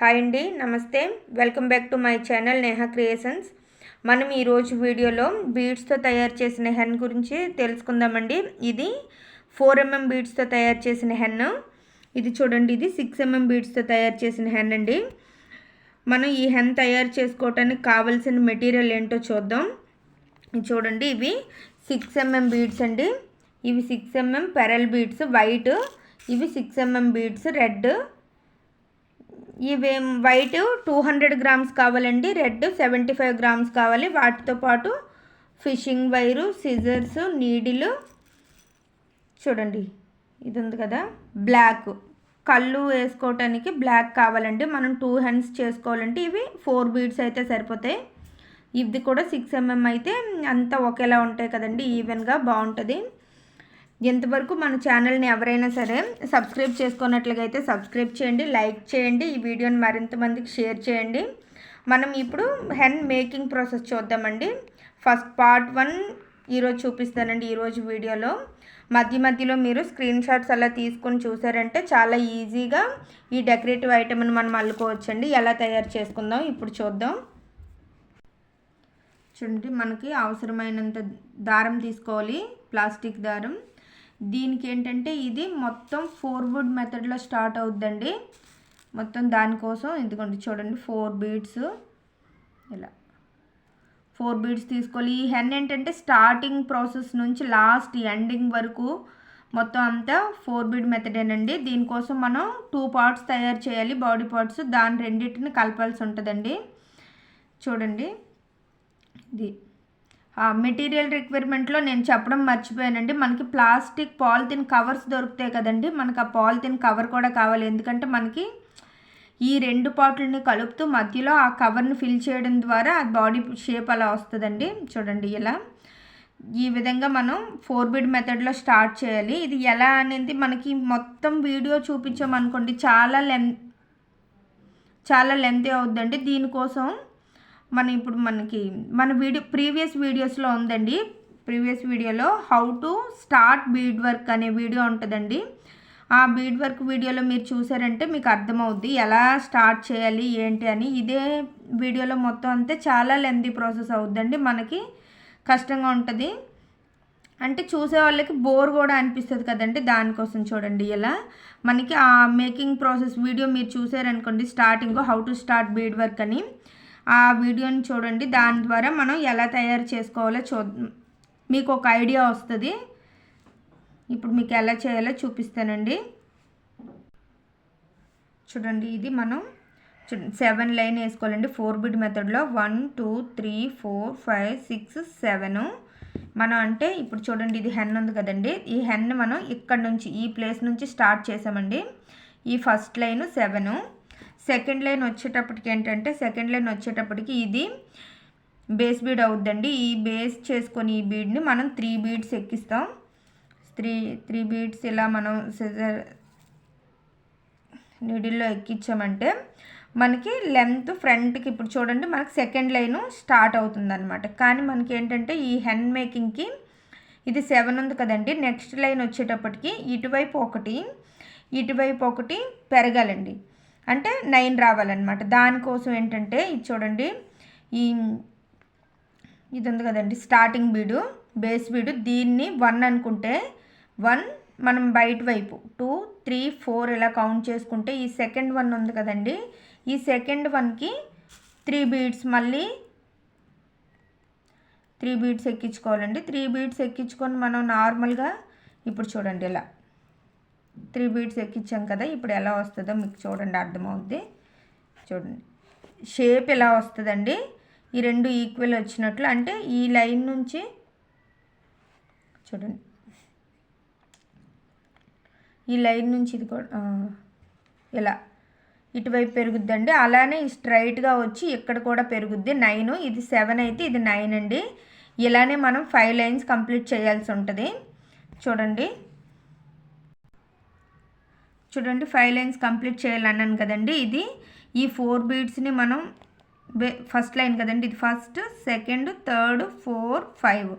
Hi అండి నమస్తే. Welcome back to my channel Neha creations. మనం ఈరోజు వీడియోలో బీడ్స్తో తయారు చేసిన హెన్ గురించి తెలుసుకుందామండి. ఇది ఫోర్ ఎంఎం బీడ్స్తో తయారు చేసిన హెన్. ఇది చూడండి ఇది సిక్స్ ఎంఎం బీడ్స్తో తయారు చేసిన హెన్ అండి. మనం ఈ హెన్ తయారు చేసుకోవటానికి కావలసిన మెటీరియల్ ఏంటో చూద్దాం. చూడండి ఇవి సిక్స్ ఎంఎం బీడ్స్ అండి. ఇవి six MM pearl beads white. ఇవి సిక్స్ ఎంఎం బీడ్స్ రెడ్. ఇవి వైట్ టూ హండ్రెడ్ గ్రామ్స్ కావాలండి రెడ్ సెవెంటీ ఫైవ్ గ్రామ్స్ కావాలి. వాటితో పాటు ఫిషింగ్ వైరు సిజర్స్ నీడిలు. చూడండి ఇది ఉంది కదా బ్లాక్. కళ్ళు వేసుకోవటానికి బ్లాక్ కావాలండి. మనం టూ హ్యాండ్స్ చేసుకోవాలంటే ఇవి ఫోర్ బీడ్స్ అయితే సరిపోతాయి. ఇది కూడా సిక్స్ ఎంఎం అయితే అంతా ఒకేలా ఉంటాయి కదండి ఈవెన్గా బాగుంటుంది. ఇంతవరకు మన ఛానల్ని ఎవరైనా సరే సబ్స్క్రైబ్ చేసుకున్నట్లుగా అయితే సబ్స్క్రైబ్ చేయండి లైక్ చేయండి ఈ వీడియోని మరింత మందికి షేర్ చేయండి. మనం ఇప్పుడు హెన్ మేకింగ్ ప్రాసెస్ చూద్దామండి. ఫస్ట్ పార్ట్ వన్ ఈరోజు చూపిస్తానండి ఈరోజు వీడియోలో. మధ్య మధ్యలో మీరు స్క్రీన్ షాట్స్ అలా తీసుకొని చూసారంటే చాలా ఈజీగా ఈ డెకరేటివ్ ఐటమ్ని మనం అల్లుకోవచ్చండి. ఎలా తయారు చేసుకుందాం ఇప్పుడు చూద్దాం. చూడండి మనకి అవసరమైనంత దారం తీసుకోవాలి ప్లాస్టిక్ దారం. దీనికి ఏంటంటే ఇది మొత్తం ఫోర్ బుడ్ మెథడ్లో స్టార్ట్ అవుద్దండి. మొత్తం దానికోసం ఎందుకంటే చూడండి ఫోర్ బీడ్స్ ఇలా. ఫోర్ బీడ్స్ తీసుకోవాలి. ఈ హెన్ ఏంటంటే స్టార్టింగ్ ప్రాసెస్ నుంచి లాస్ట్ ఎండింగ్ వరకు మొత్తం అంతా ఫోర్ బీడ్ మెథడేనండి దీనికోసం మనం టూ పార్ట్స్ తయారు చేయాలి. బాడీ పార్ట్స్ దాని రెండింటిని కలపాల్సి ఉంటుందండి. చూడండి. ఇది. మెటీరియల్ రిక్వైర్మెంట్లో నేను చెప్పడం మర్చిపోయానండి. మనకి ప్లాస్టిక్ పాలిథిన్ కవర్స్ దొరుకుతాయి కదండి. మనకు ఆ పాలిథిన్ కవర్ కూడా కావాలి. ఎందుకంటే మనకి ఈ రెండు పాటలని కలుపుతూ మధ్యలో ఆ కవర్ని ఫిల్ చేయడం ద్వారా ఆ బాడీ షేప్ అలా వస్తుందండి. చూడండి ఇలా. ఈ విధంగా మనం ఫోర్ బిడ్ మెథడ్లో స్టార్ట్ చేయాలి. ఇది ఎలా అనేది మనకి మొత్తం వీడియో చూపించామనుకోండి చాలా లెంత్ చాలా లెంత్ అవుద్దండి. దీనికోసం మనం ఇప్పుడు మనకి మన వీడియో ప్రీవియస్ వీడియోస్లో ఉందండి. ప్రీవియస్ వీడియోలో how to start bead work అనే వీడియో ఉంటుందండి. ఆ బీడ్ వర్క్ వీడియోలో మీరు చూసారంటే మీకు అర్థమవుద్ది. ఎలా స్టార్ట్ చేయాలి ఏంటి అని. ఇదే వీడియోలో మొత్తం అంతే చాలా లెంతీ ప్రాసెస్ అవుద్దండి. మనకి కష్టంగా ఉంటుంది. అంటే చూసే వాళ్ళకి బోర్ కూడా అనిపిస్తుంది కదండి దానికోసం చూడండి ఇలా మనకి ఆ మేకింగ్ ప్రాసెస్ వీడియో మీరు చూసారనుకోండి starting how to start bead work అని. ఆ వీడియోని చూడండి. దాని ద్వారా మనం ఎలా తయారు చేసుకోవాలో చూ మీకు ఒక ఐడియా వస్తుంది. ఇప్పుడు మీకు ఎలా చేయాలో చూపిస్తానండి. చూడండి ఇది మనం సెవెన్ లైన్ వేసుకోవాలండి. ఫోర్ బిడ్ మెథడ్లో one two three four five six seven. మనం అంటే ఇప్పుడు చూడండి ఇది హెన్ ఉంది కదండి. ఈ హెన్ మనం ఇక్కడ నుంచి ఈ ప్లేస్ నుంచి స్టార్ట్ చేసామండి. ఈ first line seven. Second line వచ్చేటప్పటికి ఏంటంటే సెకండ్ లైన్ వచ్చేటప్పటికి ఇది బేస్ బీడ్ అవుద్దండి. ఈ బేస్ చేసుకొని ఈ బీడ్ని మనం త్రీ బీడ్స్ ఎక్కిస్తాం. త్రీ త్రీ బీడ్స్ ఇలా మనం సిజర్ నీడిల్లో ఎక్కించామంటే మనకి లెంత్ ఫ్రంట్కి ఇప్పుడు చూడండి మనకి సెకండ్ లైన్ స్టార్ట్ అవుతుంది అనమాట కానీ మనకి ఏంటంటే ఈ హెన్ మేకింగ్కి ఇది సెవెన్ ఉంది కదండి. నెక్స్ట్ లైన్ వచ్చేటప్పటికి ఇటువైపు ఒకటి ఇటువైపు ఒకటి పెరగాలండి. అంటే నైన్ రావాలన్నమాట. దానికోసం ఏంటంటే ఇది చూడండి ఈ ఇది ఉంది కదండి స్టార్టింగ్ బీడు బేస్ బీడు దీన్ని వన్ అనుకుంటే వన్ మనం బయట వైపు టూ త్రీ ఫోర్ ఇలా కౌంట్ చేసుకుంటే ఈ సెకండ్ వన్ ఉంది కదండి ఈ సెకండ్ వన్కి త్రీ బీడ్స్ మళ్ళీ త్రీ బీడ్స్ ఎక్కించుకోవాలండి. త్రీ బీడ్స్ ఎక్కించుకొని మనం నార్మల్గా ఇప్పుడు చూడండి ఇలా. త్రీ బీడ్స్ ఎక్కించాం కదా ఇప్పుడు ఎలా వస్తుందో మీకు చూడండి అర్థమవుద్ది. చూడండి. షేప్ ఎలా వస్తుందండి? ఈ రెండు ఈక్వల్ వచ్చినట్లు అంటే ఈ లైన్ నుంచి చూడండి. ఈ లైన్ నుంచి ఇది కూడా ఇలా. ఇటువైపు పెరుగుద్దండి. అలానే స్ట్రైట్గా వచ్చి ఇక్కడ కూడా పెరుగుద్ది. నైన్ ఇది సెవెన్ అయితే ఇది నైన్ అండి. ఇలానే మనం ఫైవ్ లైన్స్ కంప్లీట్ చేయాల్సి ఉంటుంది. చూడండి. చూడండి ఫైవ్ లైన్స్ కంప్లీట్ చేయాలన్నాను కదండి ఇది. ఈ ఫోర్ బీడ్స్ని మనం ఫస్ట్ లైన్ కదండి ఇది. First second third four five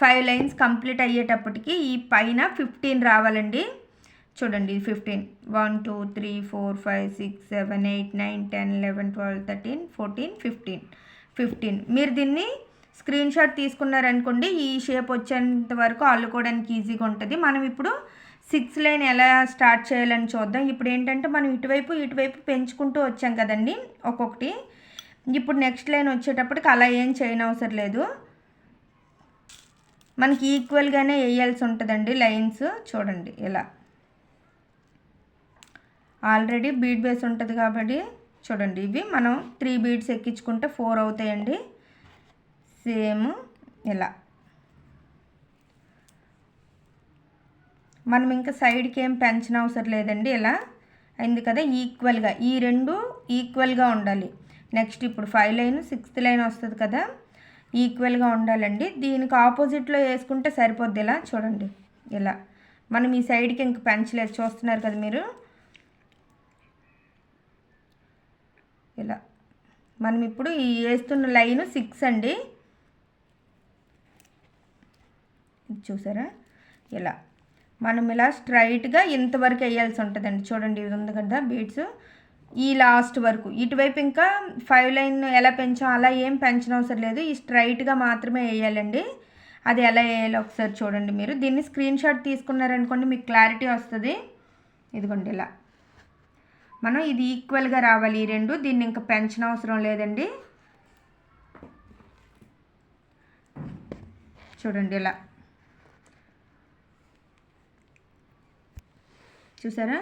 five lines complete అయ్యేటప్పటికి ఈ పైన ఫిఫ్టీన్ రావాలండి. చూడండి ఇది fifteen one two three four five six seven eight nine ten eleven twelve thirteen fourteen fifteen fifteen మీరు దీన్ని స్క్రీన్ షాట్ తీసుకున్నారనుకోండి ఈ షేప్ వచ్చేంత వరకు అల్లుకోవడానికి ఈజీగా ఉంటుంది. మనం ఇప్పుడు సిక్స్ లైన్ ఎలా స్టార్ట్ చేయాలని చూద్దాం. ఇప్పుడు ఏంటంటే మనం ఇటువైపు ఇటువైపు పెంచుకుంటూ వచ్చాం కదండి ఒక్కొక్కటి. ఇప్పుడు నెక్స్ట్ లైన్ వచ్చేటప్పటికి అలా ఏం చేయనవసరం లేదు. మనకి ఈక్వల్గానే వేయాల్సి ఉంటుందండి లైన్స్. చూడండి ఇలా. ఆల్రెడీ బీడ్ బేస్ ఉంటుంది కాబట్టి చూడండి ఇవి. మనం త్రీ బీడ్స్ ఎక్కించుకుంటే ఫోర్ అవుతాయండి. సేమ్ ఇలా. మనం ఇంకా సైడ్కి ఏం పెంచిన అవసరం లేదండి ఇలా. అయింది కదా ఈక్వల్గా. ఈ రెండు ఈక్వల్గా ఉండాలి. నెక్స్ట్ ఇప్పుడు ఫైవ్ లైన్ సిక్స్త్ లైన్ వస్తుంది కదా ఈక్వల్గా ఉండాలండి. దీనికి ఆపోజిట్లో వేసుకుంటే సరిపోద్ది ఇలా చూడండి. ఇలా. మనం ఈ సైడ్కి ఇంక పెంచలేదు చూస్తున్నారు కదా మీరు. ఇలా. మనం ఇప్పుడు ఈ వేస్తున్న లైన్ సిక్స్ అండి. చూసారా? ఇలా. మనం ఇలా స్ట్రైట్గా ఇంతవరకు వేయాల్సి ఉంటుందండి. చూడండి ఇది ఉంది కదా బీడ్స్ ఈ లాస్ట్ వరకు. ఇటువైపు ఇంకా ఫైవ్ లైన్ ఎలా పెంచాం అలా ఏం పెంచనవసరం లేదు. ఈ స్ట్రైట్గా మాత్రమే వేయాలండి. అది ఎలా వేయాలో ఒకసారి చూడండి మీరు. దీన్ని స్క్రీన్ షాట్ తీసుకున్నారనుకోండి మీకు క్లారిటీ వస్తుంది. ఇదిగోండి ఇలా. మనం ఇది ఈక్వల్గా రావాలి ఈ రెండు. దీన్ని ఇంకా పెంచిన అవసరం లేదండి. చూడండి ఇలా. చూసారా?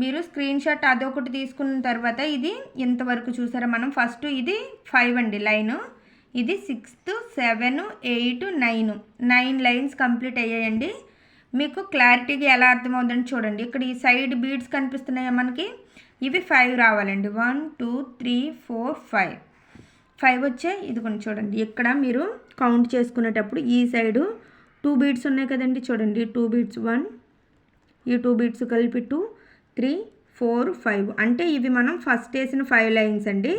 మీరు స్క్రీన్ షాట్ అదొకటి తీసుకున్న తర్వాత ఇది ఇంతవరకు చూసారా మనం ఫస్ట్ ఇది ఫైవ్ అండి లైను. ఇది sixth seven eight nine nine lines complete అయ్యాయండి. మీకు క్లారిటీగా ఎలా అర్థమవుతుందని చూడండి. ఇక్కడ ఈ సైడ్ బీడ్స్ కనిపిస్తున్నాయా మనకి? ఇవి ఫైవ్ రావాలండి. One two three four five five వచ్చే ఇది కొన్ని చూడండి. ఇక్కడ మీరు కౌంట్ చేసుకునేటప్పుడు ఈ సైడు టూ బీడ్స్ ఉన్నాయి కదండి చూడండి. టూ బీడ్స్ వన్ ఈ టూ బీట్స్ కలిపి టూ త్రీ ఫోర్ ఫైవ్ అంటే ఇవి మనం ఫస్ట్ వేసిన ఫైవ్ లైన్స్ అండి.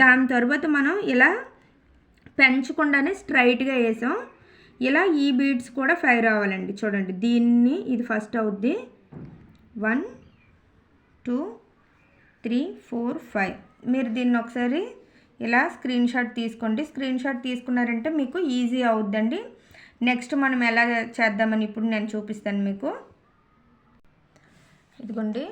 దాని తర్వాత మనం ఇలా పెంచకుండానే స్ట్రైట్గా వేసాం. ఇలా ఈ బీడ్స్ కూడా ఫైవ్ రావాలండి. చూడండి దీన్ని ఇది ఫస్ట్ అవుద్ది. One two three four five మీరు దీన్ని ఒకసారి ఇలా స్క్రీన్ షాట్ తీసుకోండి. స్క్రీన్ షాట్ తీసుకున్నారంటే మీకు ఈజీ అవుద్దండి. నెక్స్ట్ మనం ఎలా చేద్దామని ఇప్పుడు నేను చూపిస్తాను మీకు. ఇదిగోండి.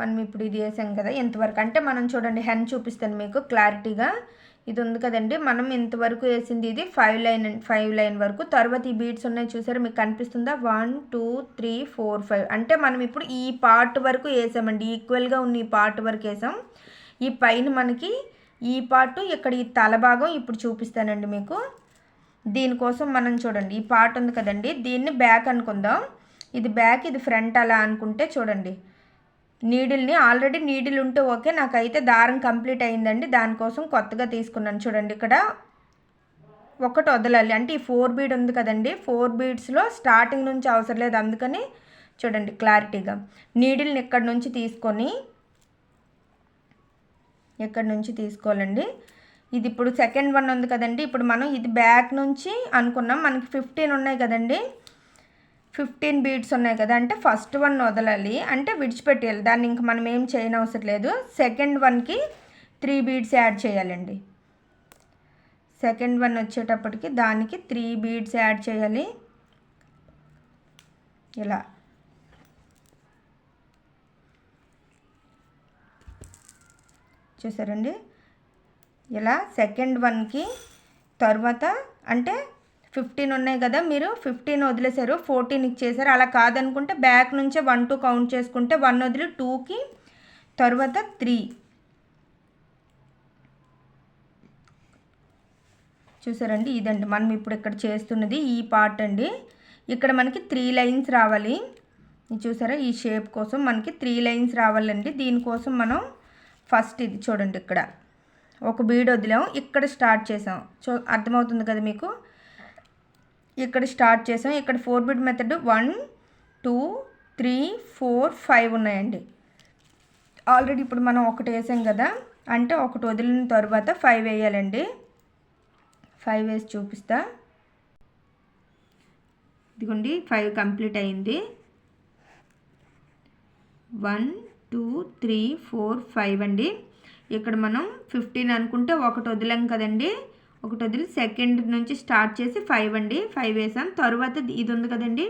మనం ఇప్పుడు ఇది వేసాం కదా ఇంతవరకు అంటే మనం చూడండి హెన్ చూపిస్తాను మీకు క్లారిటీగా. ఇది ఉంది కదండి మనం ఇంతవరకు వేసింది ఇది ఫైవ్ లైన్ ఫైవ్ లైన్ వరకు. తర్వాత ఈ బీడ్స్ ఉన్నాయి చూసారు మీకు కనిపిస్తుందా? One two three four five అంటే మనం ఇప్పుడు ఈ పార్ట్ వరకు వేసామండి ఈక్వల్గా ఉన్న ఈ పార్ట్ వరకు వేసాం. ఈ పైన మనకి ఈ పార్ట్ ఇక్కడ ఈ తల భాగం ఇప్పుడు చూపిస్తానండి మీకు. దీనికోసం మనం చూడండి ఈ పార్ట్ ఉంది కదండి దీన్ని బ్యాక్ అనుకుందాం. ఇది బ్యాక్ ఇది ఫ్రంట్ అలా అనుకుంటే చూడండి. నీడిల్ని ఆల్రెడీ నీడిల్ ఉంటే ఓకే నాకైతే దారం కంప్లీట్ అయిందండి. దానికోసం కొత్తగా తీసుకున్నాను చూడండి. ఇక్కడ ఒకటి వదలాలి. అంటే ఈ ఫోర్ బీడ్ ఉంది కదండి ఫోర్ బీడ్స్లో స్టార్టింగ్ నుంచి అవసరం లేదు. అందుకని చూడండి క్లారిటీగా. నీడిల్ని ఇక్కడ నుంచి తీసుకొని ఇక్కడ నుంచి తీసుకోవాలండి. ఇది ఇప్పుడు సెకండ్ వన్ ఉంది కదండి. ఇప్పుడు మనం ఇది బ్యాక్ నుంచి అనుకున్నాం. మనకి ఫిఫ్టీన్ ఉన్నాయి కదండి. ఫిఫ్టీన్ బీడ్స్ ఉన్నాయి కదా అంటే ఫస్ట్ వన్ వదలాలి అంటే విడిచిపెట్టేయాలి. దాన్ని ఇంక మనం ఏం చేయనవసరం లేదు. సెకండ్ వన్కి త్రీ బీడ్స్ యాడ్ చేయాలండి. సెకండ్ వన్ వచ్చేటప్పటికి దానికి త్రీ బీడ్స్ యాడ్ చేయాలి. ఇలా. చూసారండి? ఇలా సెకండ్ వన్కి తర్వాత అంటే ఫిఫ్టీన్ ఉన్నాయి కదా మీరు ఫిఫ్టీన్ వదిలేశారు ఫోర్టీన్ ఇచ్చేసారు అలా కాదనుకుంటే బ్యాక్ నుంచే వన్ టూ కౌంట్ చేసుకుంటే వన్ వదిలి టూకి తర్వాత త్రీ. చూసారండి ఇదండి మనం ఇప్పుడు ఇక్కడ చేస్తున్నది ఈ పార్ట్ అండి. ఇక్కడ మనకి త్రీ లైన్స్ రావాలి. చూసారా ఈ షేప్ కోసం మనకి త్రీ లైన్స్ రావాలండి. దీనికోసం మనం ఫస్ట్ ఇది చూడండి ఇక్కడ. ఒక బీడ్ వదిలాం ఇక్కడ స్టార్ట్ చేసాం చూ అర్థమవుతుంది కదా మీకు? ఇక్కడ స్టార్ట్ చేసాం. ఇక్కడ four bit method one two three four five ఉన్నాయండి. ఆల్రెడీ ఇప్పుడు మనం ఒకటి వేసాం కదా. అంటే ఒకటి వదిలిన తర్వాత ఫైవ్ వేయాలండి. ఫైవ్ వేసి చూపిస్తా. ఇదిగోండి ఫైవ్ కంప్లీట్ అయింది. One two three four five అండి. ఇక్కడ మనం ఫిఫ్టీన్ అనుకుంటే ఒకటి వదిలాం కదండి. ఒకటి వదిలి సెకండ్ నుంచి స్టార్ట్ చేసి ఫైవ్ అండి. ఫైవ్ వేసాం. తర్వాత ఇది ఉంది కదండి.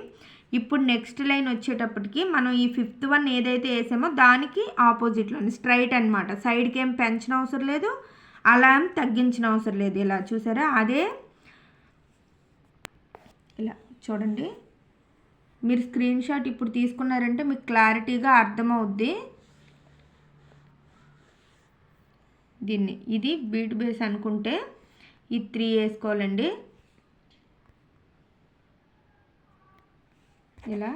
ఇప్పుడు నెక్స్ట్ లైన్ వచ్చేటప్పటికి మనం ఈ ఫిఫ్త్ వన్ ఏదైతే వేసామో దానికి ఆపోజిట్లో స్ట్రైట్ అనమాట సైడ్కి ఏం పెంచిన అవసరం లేదు. అలా ఏం తగ్గించిన అవసరం లేదు. ఇలా చూసారా? అదే ఇలా చూడండి. మీరు స్క్రీన్ షాట్ ఇప్పుడు తీసుకున్నారంటే మీకు క్లారిటీగా అర్థమవుద్ది. దీన్ని ఇది బీట్ బేస్ అనుకుంటే ఈ త్రీ వేసుకోవాలండి. ఇలా.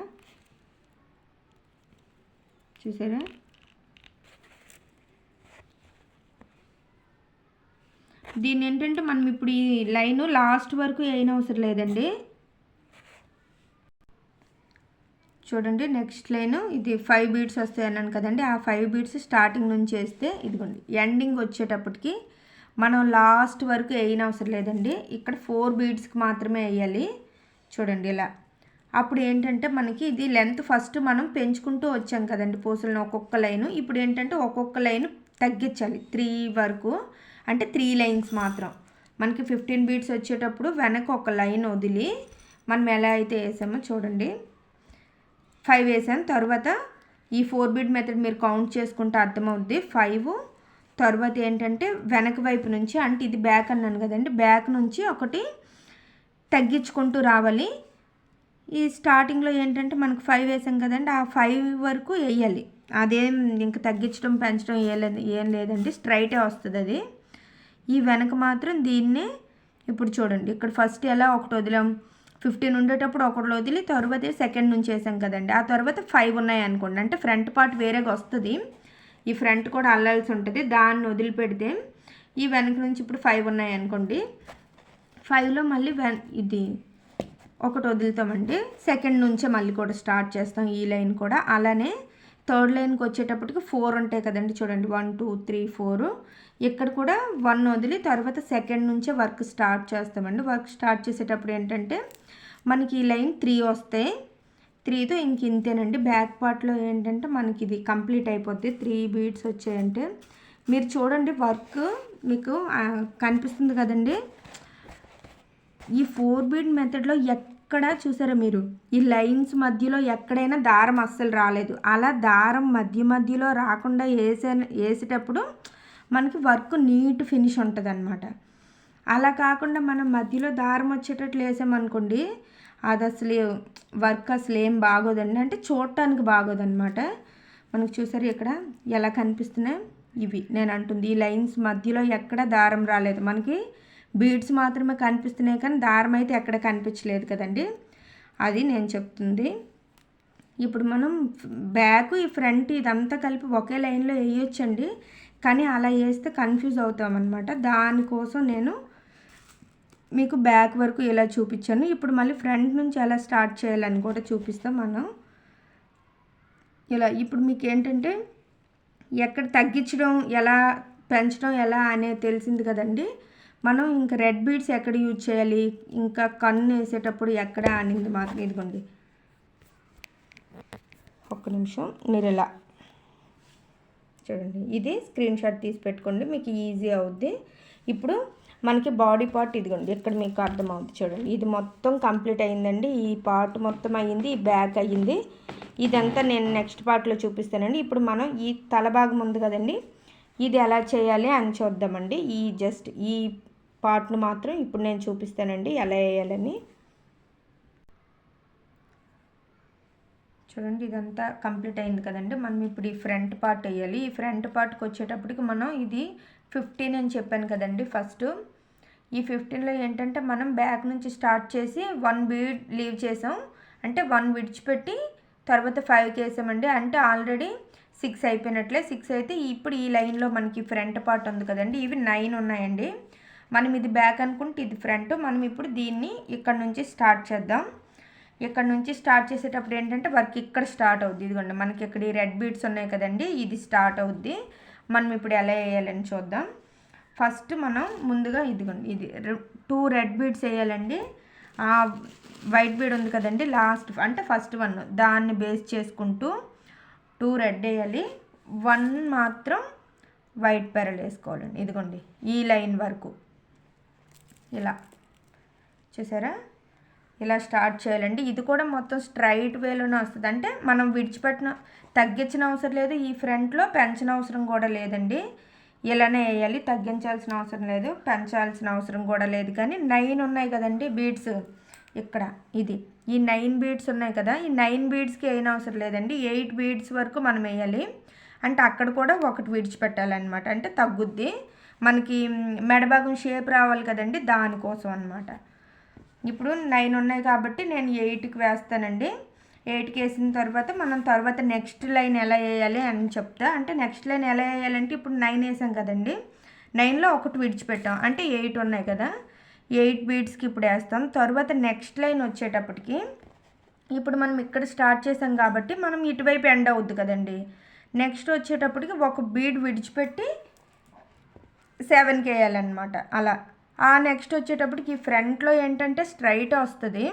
చూసారా? దీన్ని ఏంటంటే మనం ఇప్పుడు ఈ లైన్ లాస్ట్ వరకు వేయనవసరం లేదండి. చూడండి నెక్స్ట్ లైన్ ఇది ఫైవ్ బీట్స్ వస్తాయి అన్నాను కదండి. ఆ ఫైవ్ బీట్స్ స్టార్టింగ్ నుంచి వేస్తే ఇదిగోండి ఎండింగ్ వచ్చేటప్పటికి మనం లాస్ట్ వరకు వేయనవసరం లేదండి. ఇక్కడ ఫోర్ బీడ్స్కి మాత్రమే వేయాలి. చూడండి ఇలా. అప్పుడు ఏంటంటే మనకి ఇది లెంత్ ఫస్ట్ మనం పెంచుకుంటూ వచ్చాం కదండి పూసలను ఒక్కొక్క లైను. ఇప్పుడు ఏంటంటే ఒక్కొక్క లైన్ తగ్గించాలి. త్రీ వరకు. అంటే త్రీ లైన్స్ మాత్రం. మనకి ఫిఫ్టీన్ బీట్స్ వచ్చేటప్పుడు వెనక ఒక లైన్ వదిలి మనం ఎలా అయితే వేసామో చూడండి. ఫైవ్ వేసాను తర్వాత ఈ ఫోర్ బీట్ మెథడ్ మీరు కౌంట్ చేసుకుంటే అర్థమవుద్ది. ఫైవ్ తర్వాత ఏంటంటే వెనక వైపు నుంచి అంటే ఇది బ్యాక్ అన్నాను కదండి బ్యాక్ నుంచి ఒకటి తగ్గించుకుంటూ రావాలి. ఈ స్టార్టింగ్లో ఏంటంటే మనకు ఫైవ్ వేసాం కదండి ఆ ఫైవ్ వరకు వేయాలి. అదేం ఇంక తగ్గించడం పెంచడం ఏం లేదు ఏం లేదండి స్ట్రైటే వస్తుంది అది. ఈ వెనక మాత్రం దీన్ని ఇప్పుడు చూడండి ఇక్కడ ఫస్ట్ ఎలా ఒకటి వదిలాం ఫిఫ్టీన్ ఉండేటప్పుడు ఒకటి వదిలి తర్వాత సెకండ్ నుంచి వేసాం కదండి. ఆ తర్వాత ఫైవ్ ఉన్నాయి అనుకోండి అంటే ఫ్రంట్ పార్ట్ వేరేగా వస్తుంది. ఈ ఫ్రంట్ కూడా అల్లాల్సి ఉంటుంది. దాన్ని వదిలిపెడితే ఈ వెనక నుంచి ఇప్పుడు ఫైవ్ ఉన్నాయి అనుకోండి. ఫైవ్లో మళ్ళీ వెన్ ఇది ఒకటి వదులుతామండి. సెకండ్ నుంచే మళ్ళీ కూడా స్టార్ట్ చేస్తాం ఈ లైన్ కూడా. అలానే థర్డ్ లైన్కి వచ్చేటప్పటికి ఫోర్ ఉంటాయి కదండి చూడండి. వన్ టూ త్రీ ఫోర్ ఇక్కడ కూడా వన్ వదిలి తర్వాత సెకండ్ నుంచే వర్క్ స్టార్ట్ చేస్తామండి. వర్క్ స్టార్ట్ చేసేటప్పుడు ఏంటంటే మనకి ఈ లైన్ త్రీ వస్తాయి త్రీతో ఇంక ఇంతేనండి. బ్యాక్ పార్ట్లో ఏంటంటే మనకి ఇది కంప్లీట్ అయిపోద్ది. త్రీ బీడ్స్ వచ్చాయంటే. మీరు చూడండి వర్క్ మీకు కనిపిస్తుంది కదండి. ఈ ఫోర్ బీడ్ మెథడ్లో ఎక్కడ చూసారా మీరు? ఈ లైన్స్ మధ్యలో ఎక్కడైనా దారం అస్సలు రాలేదు. అలా దారం మధ్య మధ్యలో రాకుండా వేసే వేసేటప్పుడు మనకి వర్క్ నీట్ ఫినిష్ ఉంటుంది అలా కాకుండా మనం మధ్యలో దారం వచ్చేటట్లు వేసామనుకోండి అది అసలు వర్క్ అసలు ఏం బాగోదండి. అంటే చూడటానికి బాగోదన్నమాట. మనకు చూసారు ఇక్కడ ఎలా కనిపిస్తున్నాయి? ఇవి. నేను అంటుంది ఈ లైన్స్ మధ్యలో ఎక్కడ దారం రాలేదు. మనకి బీడ్స్ మాత్రమే కనిపిస్తున్నాయి కానీ దారం అయితే ఎక్కడ కనిపించలేదు కదండి. అది నేను చెప్తుంది. ఇప్పుడు మనం బ్యాక్ ఈ ఫ్రంట్ ఇదంతా కలిపి ఒకే లైన్లో వేయొచ్చండి. కానీ అలా వేస్తే కన్ఫ్యూజ్ అవుతామన్నమాట. దానికోసం నేను మీకు బ్యాక్ వరకు ఇలా చూపించాను? ఇప్పుడు మళ్ళీ ఫ్రంట్ నుంచి ఎలా స్టార్ట్ చేయాలని కూడా చూపిస్తాం మనం. ఇలా ఇప్పుడు మీకు ఏంటంటే ఎక్కడ తగ్గించడం ఎలా పెంచడం ఎలా అనేది తెలిసింది కదండి. మనం ఇంకా రెడ్ బీడ్స్ ఎక్కడ యూజ్ చేయాలి? ఇంకా కన్ను వేసేటప్పుడు ఎక్కడ అనింది మాత్రం ఇదిగోండి. ఒక్క నిమిషం మీరు ఇలా చూడండి. ఇది స్క్రీన్ షాట్ తీసి పెట్టుకోండి మీకు ఈజీ అవుద్ది. ఇప్పుడు మనకి బాడీ పార్ట్ ఇదిగోండి ఇక్కడ మీకు అర్థమవుద్ది చూడండి. ఇది మొత్తం కంప్లీట్ అయిందండి. ఈ పార్ట్ మొత్తం అయ్యింది ఈ బ్యాక్ అయ్యింది. ఇదంతా నేను నెక్స్ట్ పార్ట్లో చూపిస్తానండి. ఇప్పుడు మనం ఈ తల భాగం ఉంది కదండి ఇది ఎలా చేయాలి అని చూద్దామండి. ఈ జస్ట్ ఈ పార్ట్ను మాత్రం ఇప్పుడు నేను చూపిస్తానండి ఎలా వేయాలని. చూడండి ఇదంతా కంప్లీట్ అయింది కదండి. మనం ఇప్పుడు ఈ ఫ్రంట్ పార్ట్ వేయాలి. ఈ ఫ్రంట్ పార్ట్కి వచ్చేటప్పటికి మనం ఇది ఫిఫ్టీన్ అని చెప్పాను కదండి ఫస్ట్. ఈ ఫిఫ్టీన్లో ఏంటంటే మనం బ్యాక్ నుంచి స్టార్ట్ చేసి వన్ బీడ్ లీవ్ చేసాం. అంటే వన్ విడిచిపెట్టి తర్వాత ఫైవ్కి వేసామండి అంటే ఆల్రెడీ సిక్స్ అయిపోయినట్లే. సిక్స్ అయితే ఇప్పుడు ఈ లైన్లో మనకి ఫ్రంట్ పార్ట్ ఉంది కదండి. ఇవి నైన్ ఉన్నాయండి. మనం ఇది బ్యాక్ అనుకుంటే ఇది ఫ్రంట్. మనం ఇప్పుడు దీన్ని ఇక్కడ నుంచి స్టార్ట్ చేద్దాం. ఇక్కడ నుంచి స్టార్ట్ చేసేటప్పుడు ఏంటంటే వర్క్ ఇక్కడ స్టార్ట్ అవుద్ది. ఇదిగోండి మనకి ఇక్కడ ఈ రెడ్ బీడ్స్ ఉన్నాయి కదండి. ఇది స్టార్ట్ అవుద్ది. మనం ఇప్పుడు ఎలా వేయాలని చూద్దాం. ఫస్ట్ మనం ముందుగా ఇదిగోండి ఇది టూ రెడ్ బీడ్స్ వేయాలండి. వైట్ బీడ్ ఉంది కదండి లాస్ట్ అంటే ఫస్ట్ వన్ దాన్ని బేస్ చేసుకుంటూ టూ రెడ్ వేయాలి. వన్ మాత్రం వైట్ పెరలు వేసుకోవాలండి. ఇదిగోండి ఈ లైన్ వరకు. ఇలా చూసారా? ఇలా స్టార్ట్ చేయాలండి. ఇది కూడా మొత్తం స్ట్రైట్ వేలోనే వస్తుంది. అంటే మనం విడిచిపెట్టిన తగ్గించిన అవసరం లేదు. ఈ ఫ్రంట్లో పెంచిన అవసరం కూడా లేదండి. ఇలానే వేయాలి. తగ్గించాల్సిన అవసరం లేదు. పెంచాల్సిన అవసరం కూడా లేదు. కానీ నైన్ ఉన్నాయి కదండి బీడ్స్ ఇక్కడ ఇది. ఈ నైన్ బీడ్స్ ఉన్నాయి కదా. ఈ నైన్ బీడ్స్కి ఏం అవసరం లేదండి. ఎయిట్ బీడ్స్ వరకు మనం వేయాలి. అంటే అక్కడ కూడా ఒకటి విడిచిపెట్టాలన్నమాట. అంటే తగ్గుద్ది. మనకి మెడభాగం షేప్ రావాలి కదండి దానికోసం అనమాట ఇప్పుడు నైన్ ఉన్నాయి కాబట్టి నేను ఎయిట్కి వేస్తానండి. ఎయిట్కి వేసిన తర్వాత మనం తర్వాత నెక్స్ట్ లైన్ ఎలా వేయాలి అని చెప్తా. అంటే నెక్స్ట్ లైన్ ఎలా వేయాలంటే ఇప్పుడు నైన్ వేసాం కదండి. నైన్లో ఒకటి విడిచిపెట్టాం. అంటే ఎయిట్ ఉన్నాయి కదా. ఎయిట్ బీడ్స్కి ఇప్పుడు వేస్తాం. తర్వాత నెక్స్ట్ లైన్ వచ్చేటప్పటికి ఇప్పుడు మనం ఇక్కడ స్టార్ట్ చేసాం కాబట్టి మనం ఇటువైపు ఎండ్ అవుద్ది కదండి. నెక్స్ట్ వచ్చేటప్పటికి ఒక బీడ్ విడిచిపెట్టి సెవెన్కి వేయాలన్నమాట. అలా. ఆ నెక్స్ట్ వచ్చేటప్పటికి ఫ్రంట్లో ఏంటంటే స్ట్రైట్ వస్తుంది.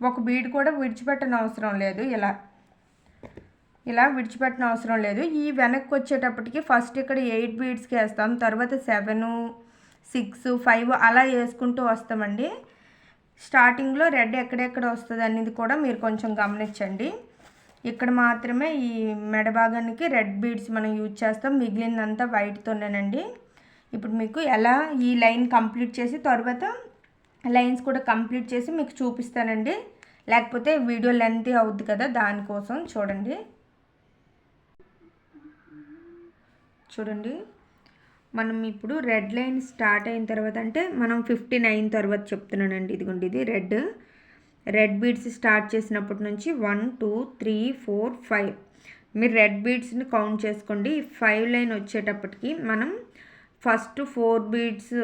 ఒక బీడ్ కూడా విడిచిపెట్టని అవసరం లేదు. ఇలా ఇలా విడిచిపెట్టిన అవసరం లేదు. ఈ వెనక్కి వచ్చేటప్పటికి ఫస్ట్ ఇక్కడ ఎయిట్ బీడ్స్కి వేస్తాం. తర్వాత సెవెను సిక్స్ ఫైవ్ అలా వేసుకుంటూ వస్తామండి. స్టార్టింగ్లో రెడ్ ఎక్కడెక్కడ వస్తుంది అనేది కూడా మీరు కొంచెం గమనించండి. ఇక్కడ మాత్రమే ఈ మెడ భాగానికి రెడ్ బీడ్స్ మనం యూజ్ చేస్తాం. మిగిలిందంతా వైట్తోనేనండి. ఇప్పుడు మీకు ఎలా ఈ లైన్ కంప్లీట్ చేసి తర్వాత లైన్స్ కూడా కంప్లీట్ చేసి మీకు చూపిస్తానండి. లేకపోతే వీడియో లెంత్ అవుద్ది కదా దానికోసం చూడండి. చూడండి. మనం ఇప్పుడు రెడ్ లైన్ స్టార్ట్ అయిన తర్వాత అంటే మనం ఫిఫ్టీ నైన్ తర్వాత చెప్తున్నానండి. ఇదిగోండి ఇది రెడ్. రెడ్ బీడ్స్ స్టార్ట్ చేసినప్పటి నుంచి one two three four five. మీరు రెడ్ బీడ్స్ని కౌంట్ చేసుకోండి. ఫైవ్ లైన్ వచ్చేటప్పటికి మనం ఫస్ట్ ఫోర్ బీడ్స్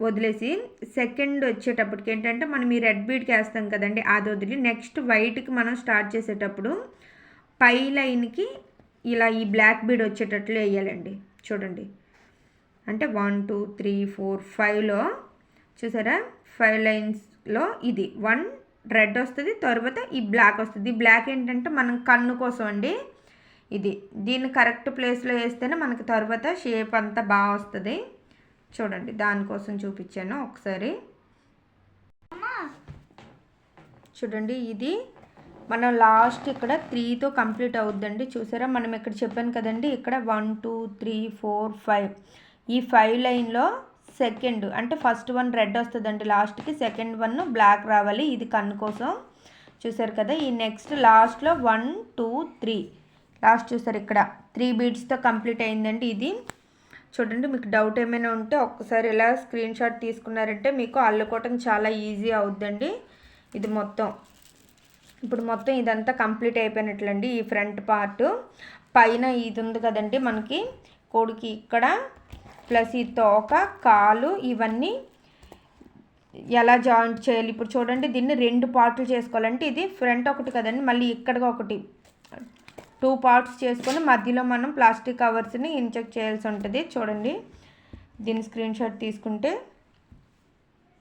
వదిలేసి సెకండ్ వచ్చేటప్పటికి ఏంటంటే మనం ఈ రెడ్ బీడ్కి వేస్తాం కదండి అది వదిలి నెక్స్ట్ వైట్కి మనం స్టార్ట్ చేసేటప్పుడు పై లైన్కి ఇలా ఈ బ్లాక్ బీడ్ వచ్చేటట్లు వేయాలండి. చూడండి. అంటే వన్ టూ త్రీ ఫోర్ ఫైవ్లో చూసారా? ఫైవ్ లైన్స్లో ఇది. వన్ రెడ్ వస్తుంది తర్వాత ఈ బ్లాక్ వస్తుంది. ఈ బ్లాక్ ఏంటంటే మనం కన్ను కోసం అండి ఇది. దీన్ని కరెక్ట్ ప్లేస్లో వేస్తేనే మనకి తర్వాత షేప్ అంతా బాగా వస్తుంది. చూడండి దానికోసం చూపించాను ఒకసారి. చూడండి ఇది మనం లాస్ట్ ఇక్కడ త్రీతో కంప్లీట్ అవుద్దండి. చూసారా మనం ఇక్కడ చెప్పాను కదండి ఇక్కడ one two three four five ఈ ఫైవ్ లైన్లో సెకండ్ అంటే ఫస్ట్ వన్ రెడ్ వస్తుందండి లాస్ట్కి సెకండ్ వన్ బ్లాక్ రావాలి ఇది కన్ను కోసం. చూసారు కదా ఈ నెక్స్ట్ లాస్ట్లో వన్ టూ త్రీ లాస్ట్ చూసారు ఇక్కడ త్రీ బీడ్స్తో కంప్లీట్ అయిందండి ఇది. చూడండి మీకు డౌట్ ఏమైనా ఉంటే ఒక్కసారి ఇలా స్క్రీన్ షాట్ తీసుకున్నారంటే మీకు అల్లుకోవటం చాలా ఈజీ అవుద్దండి. ఇది మొత్తం. ఇప్పుడు మొత్తం ఇదంతా కంప్లీట్ అయిపోయినట్లండి ఈ ఫ్రంట్ పార్ట్ పైన ఇది ఉంది కదండి మనకి కోడికి ఇక్కడ ప్లస్ ఈ తోక కాలు ఇవన్నీ ఎలా జాయింట్ చేయాలి? ఇప్పుడు చూడండి దీన్ని రెండు పార్ట్లు చేసుకోవాలంటే ఇది ఫ్రంట్ ఒకటి కదండి మళ్ళీ ఇక్కడగా ఒకటి. టూ పార్ట్స్ చేసుకొని మధ్యలో మనం ప్లాస్టిక్ కవర్స్ని ఇన్చెక్ చేయాల్సి ఉంటుంది. చూడండి. దీని స్క్రీన్ షాట్ తీసుకుంటే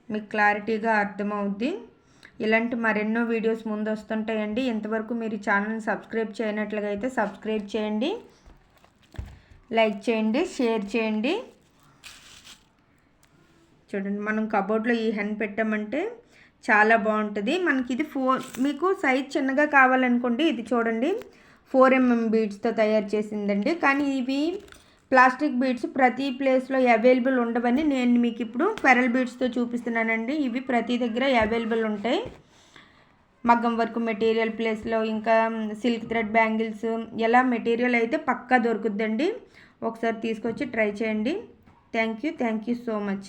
మీకు క్లారిటీగా అర్థమవుద్ది. ఇలాంటి మరెన్నో వీడియోస్ ముందు వస్తుంటాయండి. ఇంతవరకు మీరు ఛానల్ని సబ్స్క్రైబ్ చేయనట్లుగా అయితే సబ్స్క్రైబ్ చేయండి. లైక్ చేయండి. షేర్ చేయండి. చూడండి. మనం కబోర్డ్లో ఈ హెన్ పెట్టామంటే చాలా బాగుంటుంది. మనకి ఇది ఫోర్ మీకు సైజ్ చిన్నగా కావాలనుకోండి ఇది చూడండి. ఫోర్ ఎంఎం బీడ్స్తో తయారు చేసిందండి. కానీ ఇవి ప్లాస్టిక్ బీడ్స్ ప్రతి ప్లేస్లో అవైలబుల్ ఉండవని నేను మీకు ఇప్పుడు పెరల్ బీడ్స్తో చూపిస్తున్నానండి. ఇవి ప్రతి దగ్గర అవైలబుల్ ఉంటాయి. మగ్గం వర్క్ మెటీరియల్ ప్లేస్లో ఇంకా సిల్క్ థ్రెడ్ బ్యాంగిల్స్ ఎలా మెటీరియల్ అయితే పక్కా దొరుకుద్దండి. ఒకసారి తీసుకొచ్చి ట్రై చేయండి. Thank you thank you so much